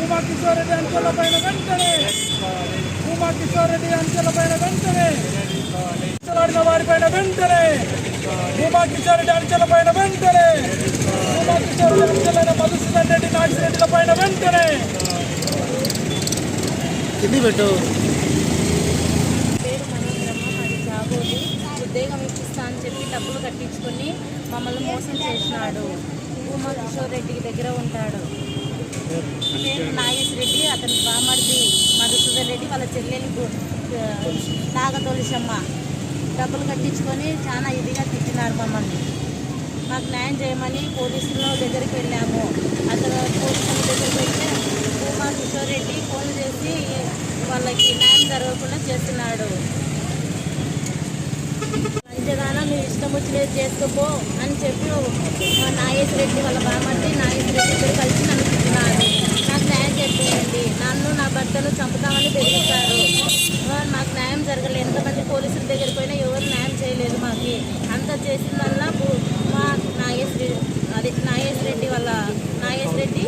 భూమా కిషోర్ రెడ్డి అంచెల పైన వెంటనే. భూమా కిషోర్ రెడ్డి అంచెల పైన వెంటనే. అంచెలాడిన వారిపైన వెంటనే. భూమా కిషోర్ రెడ్డి అంచెల పైన వెంటనే. భూమా కిషోర్ రెడ్డి అంచెలైన మధుసూదన్ రెడ్డి నాగిరెడ్డిల పైన వెంటనే. కింది పెట్టు. ఉద్యోగం ఇప్పిస్తా అని చెప్పి డబ్బులు కట్టించుకొని మమ్మల్ని మోసం చేసినాడు. భూమా కిషోర్ రెడ్డి దగ్గర ఉంటాడు. అతని బామర్ది మధుసూదన్ రెడ్డి వాళ్ళ చెల్లెలి గు- డబ్బులు కట్టించుకొని చాలా ఇదిగా తిట్టినారు మమ్మల్ని. మాకు న్యాయం చేయమని పోలీసుల దగ్గరికి వెళ్ళాము. అతను పోలీసుల దగ్గరికి వెళ్తే భూమా కిషోర్ రెడ్డి ఫోన్ చేసి వాళ్ళకి న్యాయం జరగకుండా చేస్తున్నాడు. అంతేగానో నువ్వు ఇష్టం వచ్చినది చేసుకోపో అని చెప్పి మా నాగేశ్వర రెడ్డి వాళ్ళ బామర్ది నాగేశ్వర రెడ్డి ఇద్దరు కలిసి నన్ను తిట్టినారు నాకు న్యాయం చెప్పేయండి నన్ను నా భర్తను చంపుతామని బెదిరిస్తారు ఆ, మాకు న్యాయం జరగలేదు ఎంతమంది పోలీసుల దగ్గరికి పోయినా ఎవరు న్యాయం చేయలేదు మాకు అంత చేసిందల్లా భూ- మా నాగేశ్వర అదే నాగేశ్వర రెడ్డి వాళ్ళ నాగేశ్వర రెడ్డి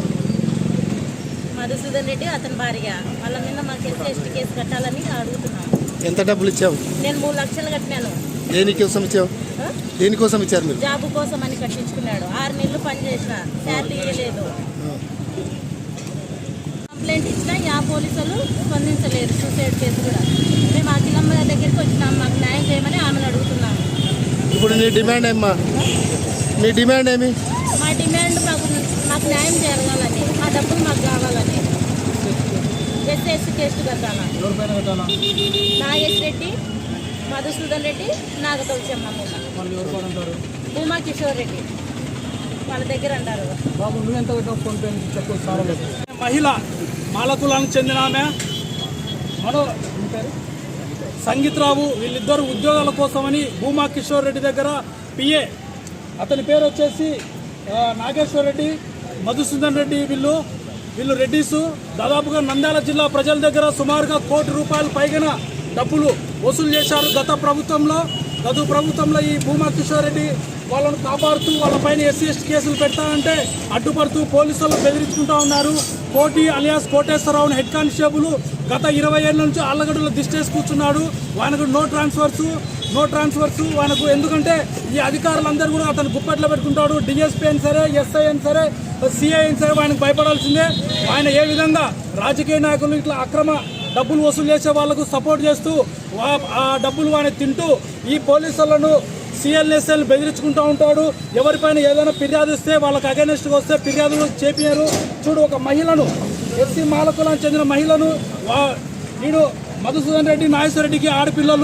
మధుసూదన్ రెడ్డి అతని భార్య. వాళ్ళ మీద మాకు ఎస్సీ ఎస్టీ కేసు కట్టాలని అడుగుతున్నాం. ఎంత డబ్బులు ఇచ్చావు? నేను మూడు లక్షలు కట్టినాను. దేనికోసం ఇచ్చావు? దేనికోసం ఇచ్చారు మీరు? జాబు కోసం అని కట్టించుకున్నాడు. ఆరు నెలలు పని చేసిన. శాలరీ ఇవ్వలేదు కంప్లైంట్ ఇచ్చినా యా పోలీసులు స్పందించలేరు సూసైడ్ కేసు కూడా. మేము అఖిలమ్మ దగ్గరికి వచ్చినాం. మాకు న్యాయం చేయమని ఆమెను అడుగుతున్నాము ఇప్పుడు నీ డిమాండ్ ఏమ్మా? మీ డిమాండ్ ఏమి? మా డిమాండ్ మాకు మాకు న్యాయం జరగాలని. మా డబ్బులు మాకు కావాలని ఎస్సీ ఎస్సీ కేసు కట్టాలా నాగేష్ రెడ్డి మధుసూదన్ రెడ్డి అంటారు భూమా కిషోర్ రెడ్డి. వాళ్ళ దగ్గర అంటారు బాబు నువ్వు ఎంత కట్టావు ఫోన్ పే చెప్పు సార్ మహిళ మాలకులానికి చెందిన ఆమె. మనో ఏం పేరు? సంగీత్ రావు వీళ్ళిద్దరు ఉద్యోగాల కోసమని భూమా కిషోర్ రెడ్డి దగ్గర పిఏ. అతని పేరు వచ్చేసి నాగేశ్వర్ రెడ్డి మధుసూదన్ రెడ్డి వీళ్ళు. వీళ్ళు రెడ్డిస్ దాదాపుగా నంద్యాల జిల్లా ప్రజల దగ్గర సుమారుగా కోటి రూపాయల పైగా డబ్బులు వసూలు చేశారు. గత ప్రభుత్వంలో గత ప్రభుత్వంలో ఈ భూమా కిషోర్ రెడ్డి వాళ్ళను కాపాడుతూ వాళ్ళపైన ఎస్సీ ఎస్టీ కేసులు పెడతానంటే అడ్డుపడుతూ పోలీసులు బెదిరించుకుంటా ఉన్నారు. కోటి అలియాస్ కోటేశ్వరరావును హెడ్ కానిస్టేబుల్ గత ఇరవై ఏళ్ళ నుంచి ఆళ్ళగడ్డలో దిష్టేసి కూర్చున్నాడు. ఆయనకు నో ట్రాన్స్ఫర్స్ నో ట్రాన్స్ఫర్స్ ఆయనకు ఎందుకంటే ఈ అధికారులందరూ కూడా అతను గుప్పట్లో పెట్టుకుంటాడు. డిఎస్పీ అయిన సరే ఎస్ఐ అయిన సరే సిఐ అయిన సరే ఆయనకు భయపడాల్సిందే. ఆయన ఏ విధంగా రాజకీయ నాయకులు ఇట్లా అక్రమ డబ్బులు వసూలు చేసే వాళ్ళకు సపోర్ట్ చేస్తూ వా- ఆ డబ్బులు ఆయన తింటూ ఈ పోలీసులను సిఎల్ఎస్ఎల్ బెదిరించుకుంటూ ఉంటాడు. ఎవరిపైన ఏదైనా ఫిర్యాదు ఇస్తే వాళ్ళకి అగెనిస్ట్గా వస్తే ఫిర్యాదులు చేపినారు చూడు ఒక మహిళను ఎస్సీ మాలకులకు చెందిన మహిళను వా- మధుసూదన్ రెడ్డి నాగేశ్వర రెడ్డికి ఆడపిల్లలు